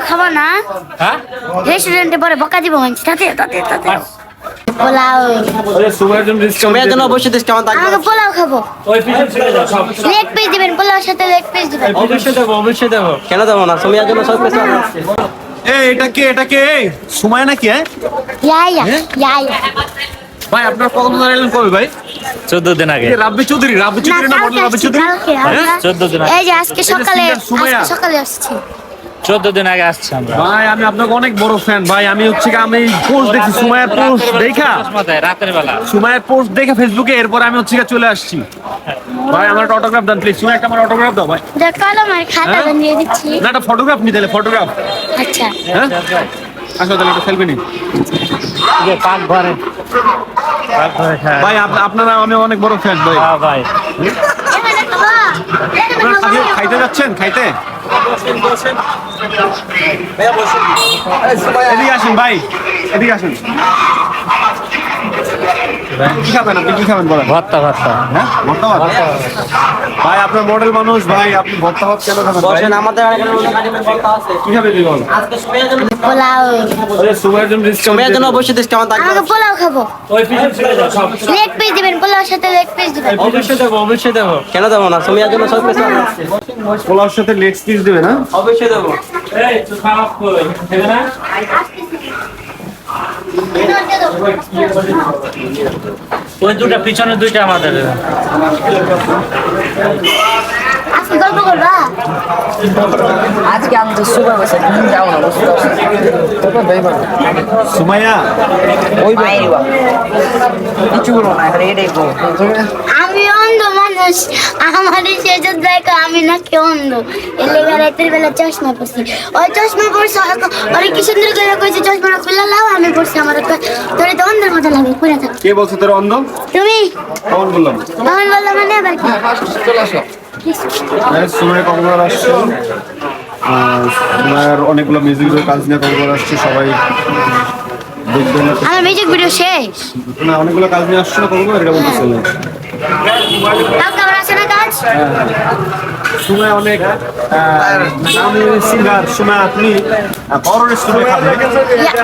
খাব না। হ্যাঁ? রেস্টুরেন্টে পরে বকা দিব তাতে তাতে তাতে। পোলাও। সময়ের জন্য অবশ্যই ডিসকাউন্ট থাকবে। আমাকে পোলাও খাব। ওই পিছন ছেড়ে দাও সব। লেগ পিস দিবেন পোলাওর সাথে লেগ পিস দিবেন। অবশ্যই দেবো অবশ্যই দেবো। কেন দেবো না সুমিয়ার জন্য সব কিছু আছে। এই এটা কে এটা কে? সময় নাকি হ্যাঁ? ইয়া ইয়া ইয়া ইয়া ভাই আপনার কত দিন এলেন কবে ভাই? চোদ্দ দিন আগে। রাব্বি চৌধুরী রাব্বি চৌধুরী না মডেল রাব্বি চৌধুরী? কালকে হ্যাঁ? আমরা- চোদ্দ দিন আগে। এই যে আজকে সকালে আজকে সকালে আসছি। চোদ্দ দিন আগে আসছে আমরা। ভাই আমি আপনাকে অনেক বড় ফ্যান ভাই। আমি হচ্ছে কি আমি পোস্ট দেখি সুমায়ের পোস্ট দেখা। রাতের বেলা সুমায়ের পোস্ট দেখে ফেসবুকে এরপর আমি হচ্ছে কি চলে আসছি। ভাই আমার একটা অটোগ্রাফ দেন প্লিজ সুমায় একটা আমার অটোগ্রাফ দাও ভাই। যা কলম আর খাতা হ্যাঁ? দিচ্ছি। না একটা ফটোগ্রাফ নি তাহলে ফটোগ্রাফ আচ্ছা। হ্যাঁ? আসো তাহলে একটা সেলফি নি। পাক ঘরে। পাক ঘরে ভাই আপনারা আমি অনেক বড় ফ্যান ভাই। হ্যাঁ ভাই। এখানে খাব এখানে খাইতে- খাইতে যাচ্ছেন এদিকে আসুন ভাই এদিকে আসেন। কি খাবেন আপনি? কি খাবেন বলেন? ভর্তা ভর্তা। হ্যাঁ? ভর্তা? ভাই আপনার মডেল মানুষ ভাই আপনি ভর্তা ভাত কেন খাবেন ভাই? আমাদের আছে। কি খাবে তুই আজকে সুমিয়ার জন্য পোলাও। সুমাইয়ের জন্য ডিসকাউন্ট সুমিয়ার জন্য অবশ্যই ডিসকাউন্ট থাকবে। আমাকে পোলাও খাব। ওই পিছন ছেড়ে দাও সব লেগ পিস দিবেন পোলাওর সাথে লেগ পিস দিবেন। অবশ্যই দেবো অবশ্যই দেবো। কেন দেবো না? সুমিয়ার জন্য সব কিছু আছে। পোলাওর সাথে লেগ পিস দেবে না? অবশ্যই দেবো। এই তুই খারাপ করে দেবে না? ওই দুটা পিছনে দুইটা আমাদের। আজকে গল্প করবা? আজকে আমি তো সুপার বসে যাও না বুঝতে সুমাইয়া ওই বাইরে কিছু বলব না এটাই মানুষ। আমার সেজত দেখো আমি নাকি অন্ধ। এলে রাতের বেলা চশমা পরছি। ওই চশমা পরছে ওরে কি সুন্দর করে কইছে চশমাটা খুলে লাও আমি পরছি আমার তো তোরে তো অন্ধের মতো লাগে থাক। কে বলছে তোর অন্ধ? তুমি? কখন বললাম। তখন বললাম মানে আবার কি? চলে আসো। হ্যাঁ, আসছে? অনেকগুলো মিউজিকের কাজ নিয়ে কক্সবাজার আসছে? সবাই আমার মিউজিক ভিডিও শেষ। না অনেকগুলো কাজ নিয়ে আসছে না কক্সবাজার এটা বলতেছিল কালকে আবার আছে না কাজ? সুমাই অনেক নামি সিঙ্গার সুমাই আপনি বড় রেস্টুরেন্টে খাবেন।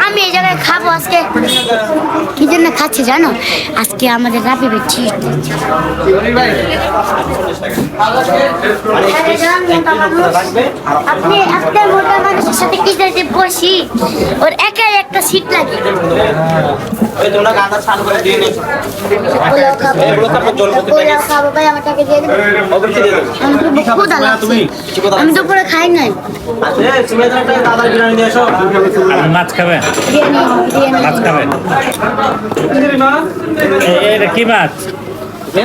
আমি এই জায়গায় খাব আজকে। কি জন্য খাচ্ছি জানো? আজকে আমাদের রাবি বেচি আপনি একটা মোটা মানুষের কি বসি ওর একাই একটা সিট লাগে। খাব। খাব আমি তো দুপুরে খাই নাই। আচ্ছা মাছ বিরিয়ানি মাছ এটা কি মাছ?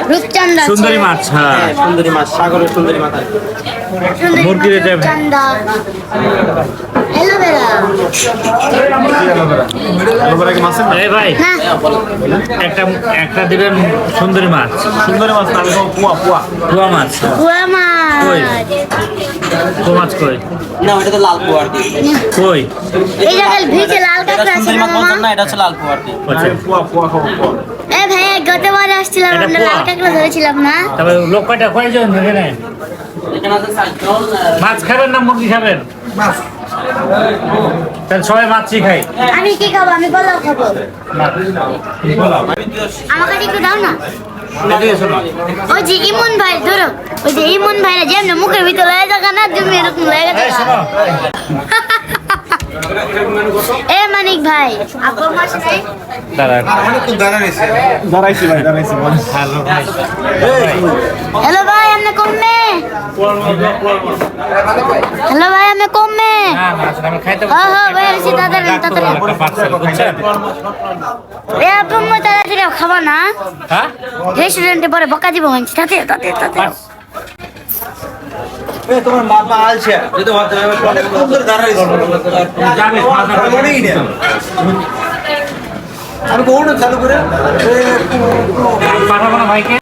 রূপচান্দা সুন্দরী মাছ হ্যাঁ। হ্যাঁ, সুন্দরী মাছ সাগরের সুন্দরী মাথা সুন্দরী মুরগির মাছ, না একটা একটা দিবেন সুন্দরী মাছ। সুন্দরী মাছ না আমি খাব পুয়া। পুয়া মাছ। গুয়া মাছ। কই? কুয়া মাছ কই? না ওটা তো লাল পোয়া আর কই? এই জায়গায় ভিজে লাল এটা কাঁকড়া আছে সুন্দরী না মাছ মামা? এটা হচ্ছে লাল আচ্ছা। পুয়া পুয়া খাব পুয়া। এ ভাই গতবার আসছিলাম আমরা লাল পোয়া। ধরেছিলাম না? তবে লোক কয়টা কয়জন মাছ খাবেন না মুরগি খাবেন? তাহলে সবাই মাছি খাই। আমি কি খাব? আমি পোলাও খাব। আমাকে একটু দাও না। ওই যে ইমন ভাই ধরো। ওই যে ইমন ভাইরা যেমন মুখের ভিতরে না তুমি এরকম শোনো। এ মানিক ভাই আপনার মাসে নাই দাঁড়া দাঁড়াইছি ভাই দাঁড়াইছি বল। হ্যালো ভাই। আপনি কমবে হ্যালো ভাই কমবে আমি খাইতে হ্যাঁ হ্যাঁ ভাই আসি তাড়াতাড়ি তাড়াতাড়ি। একটা পার্সেল বুঝছেন? এ আপনি তাড়াতাড়ি খাব না। হ্যাঁ? রেস্টুরেন্টে পরে বকা দিব মানছি তাতে তাতে তোমার আলছে। যদি অনেক সুন্দর দাঁড়াইছে। আমি কোন চালু করে ভাইকে